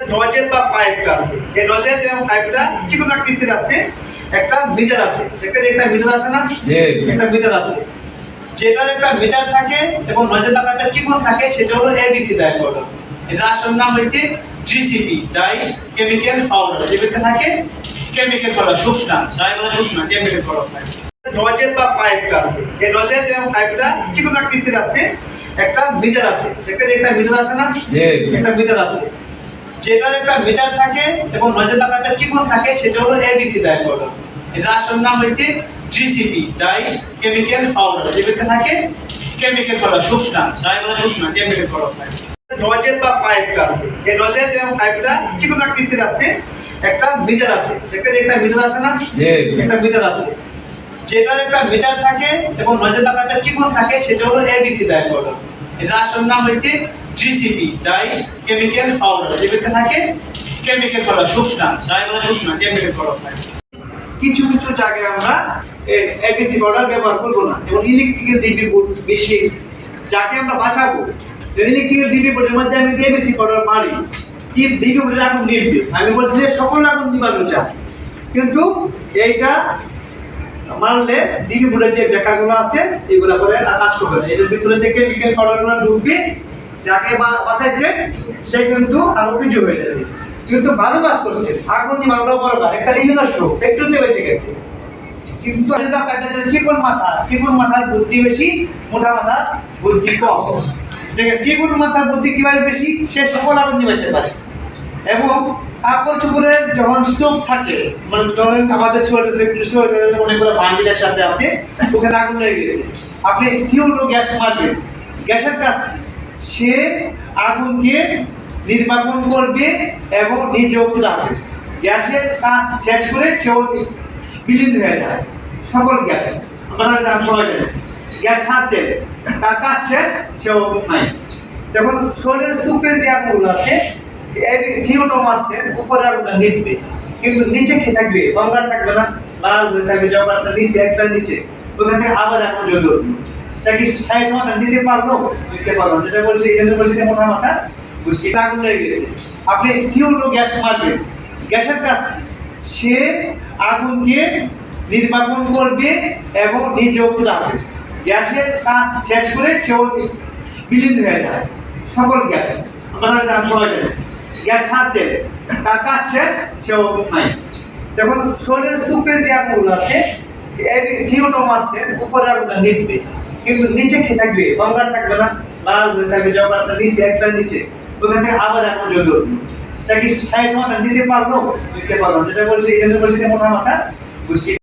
Nozzle বা পাইপটা আছে। এই নজেল এবং পাইপটা চিকন আকৃতির আছে একটা মিটার আছে। দেখছেন একটা মিটার আছে না। একটা মিটার আছে। যেটার একটা মিটার থাকে এবং নজেল চিকন থাকে সেটা হলো এবিসি ডাই পাউডার এটা আসল নাম জিসিপি ডাই কেমিক্যাল পাউডার যেটাতে থাকে কেমিক্যাল পাউডার শুকনা। ডাই মানে শুকনা কেমিক্যাল পাউডার নজেল বা পাইপটা আছে। এই নজেল এবং পাইপটা চিকন আকৃতির আছে একটা মিটার আছে। দেখছেন একটা মিটার আছে না? একটা মিটার আছে। যেটার একটা মিটার থাকে এবং নজর একটা চিকন থাকে সেটা হলো এবিসি ডাই পাউডার এটা আসল নাম হচ্ছে জিসিপি ডাই কেমিক্যাল পাউডার যেটাতে থাকে কেমিক্যাল পাউডার শুকনা ডাই মানে শুকনা কেমিক্যাল পাউডার থাকে নজেল বা পাইপটা আছে। এই নজেল এবং পাইপটা চিকন আকৃতির আছে একটা মিটার আছে। দেখছেন একটা মিটার আছে না? একটা মিটার আছে। যেটার একটা মিটার থাকে এবং নজর দাগ একটা চিকন থাকে সেটা হলো এবিসি ডাই পাউডার এটা আসল নাম হচ্ছে জিসিপি ডাই কেমিক্যাল পাউডার যেটাতে থাকে কেমিক্যাল পাউডার শুকনা ডাই মানে শুকনা কেমিক্যাল পাউডার থাকে। কিছু কিছু জায়গায় আমরা এবিসি পাউডার ব্যবহার করব না, এবং ইলেকট্রিক্যাল বোর্ড বেশি যাকে আমরা বাঁচাবো। ইলেকট্রিক্যাল ডিবি বোর্ডের মধ্যে আমি যদি এবিসি পাউডার মারি, কি ডিবি বোর্ডের আগুন নিভবে? আমি বলছি যে সকল আগুন নিবানো যায় কিন্তু এইটা মারলে ডিবি বোর্ডের যে বেকারগুলো আছে, এগুলো করে নষ্ট হবে এর ভিতরে যে কেমিক্যাল পাউডারগুলো ঢুকবে যাকে বাঁচাইছে, সে কিন্তু আরও কিছু হয়ে যাবে কিন্তু ভালো কাজ করছে। আগুন নিবানো বড় কাজ। একটা নষ্ট একটুতে বেঁচে গেছে। কিন্তু চিকন মাথা, চিকন মাথার বুদ্ধি বেশি, মোটা মাথার বুদ্ধি কম। দেখেন, চিকন মাথার বুদ্ধি কীভাবে বেশি? সে সকল আগুন নিবাইতে পারে। এবং কাপড় চোপড়ের যখন স্টোভ থাকে মানে ধরেন আমাদের শরীরের অনেকগুলো ভান্ডিলের সাথে আছে, ওখানে আগুন লেগে গেছে। আপনি থিওলো গ্যাস মারবেন। গ্যাসের কাজ? সে আগুনকে নির্বাপন করবে এবং নিজেও রাখবে গ্যাসের কাজ শেষ করে সেও বিলীন হয়ে যায়। সকল গ্যাস। আমরা নাম সবাই জানি গ্যাস আছে, তার কাজ শেষ, সেও নাই। যখন শরীরের স্তূপের যে আগুনগুলো আছে সিওটো মারছে উপরে আগুনটা নিভবে। কিন্তু নিচে কি থাকবে? গঙ্গার থাকবে না, লাল হয়ে থাকবে। জগন্নাথ নিচে একটা নিচে। ওখান থেকে আবার এখন জ্বলে তাকে স্থায়ী সমাধান দিতে পারল? দিতে পারল যেটা বলছে, এই জন্য বলছে মোটা মাথা বুঝতে আগুন লেগে গেছে আপনি সিওটো গ্যাস মারবেন। গ্যাসের কাজ? সে আগুনকে নির্বাপন করবে এবং নিজেও রাখবে গ্যাসের কাজ শেষ করে সেও বিলীন হয়ে যায়। সকল গ্যাস। আমরা নাম সবাই জানি গ্যাস আছে, তার কাজ শেষ, সেও নাই। যখন শরীরের স্তূপের যে আগুনগুলো আছে সিওটো মারছে, উপরে আগুনটা নিভবে। কিন্তু নিচে কি থাকবে? গঙ্গার থাকবে না, লাল হয়ে থাকবে জগন্নাথ নিচে একটা নিচে। ওখান থেকে আবার এক পর্যন্ত তাকে সাহেব সমাধান দিতে পারল? দিতে পারল যেটা বলছে, এই জন্য বলছে মোটা মাথা বুঝতে